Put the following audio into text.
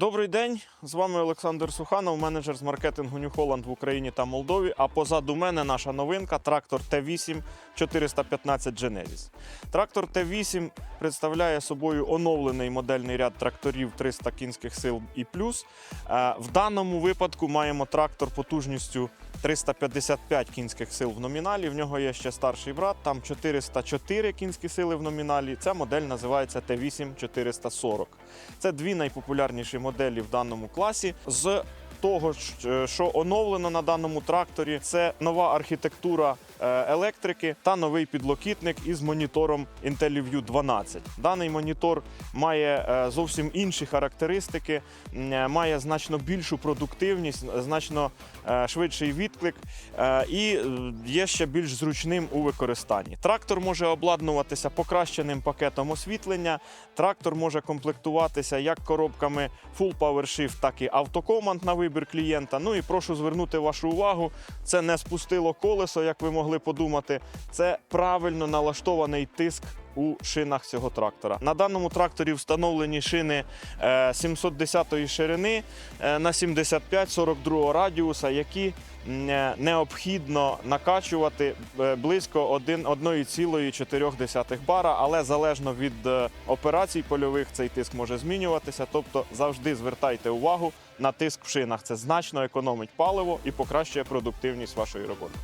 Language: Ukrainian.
Добрий день, з вами Олександр Суханов, менеджер з маркетингу New Holland в Україні та Молдові. А позаду мене наша новинка трактор Т8 415 Genesis. Трактор Т8 представляє собою оновлений модельний ряд тракторів 300 кінських сил і плюс. Е, В даному випадку маємо трактор потужністю 355 кінських сил в номіналі. В нього є ще старший брат, там 404 кінські сили в номіналі. Ця модель називається Т8 440. Це дві найпопулярніші моделі в даному класі. З того, що оновлено на даному тракторі, це нова архітектура е, електрики та новий підлокітник із монітором IntelliView 12. Даний монітор має е, зовсім інші характеристики, е, має значно більшу продуктивність, значно е, швидший відклик е, і е, є ще більш зручним у використанні. Трактор може обладнуватися покращеним пакетом освітлення. Трактор може комплектуватися як коробками Full Power Shift, так і автокоманд на вибір клієнта. Ну і прошу звернути вашу увагу, це не спустило колесо, як ви могли подумати. Це правильно налаштований тиск. У шинах цього трактора на даному тракторі встановлені шини е, 710 ширини е, на 75-42 радіуса, які е, необхідно накачувати е, близько 1 1,4 бара, але залежно від е, операцій польових цей тиск може змінюватися. Тобто завжди звертайте увагу на тиск в шинах. Це значно економить паливо і покращує продуктивність вашої роботи.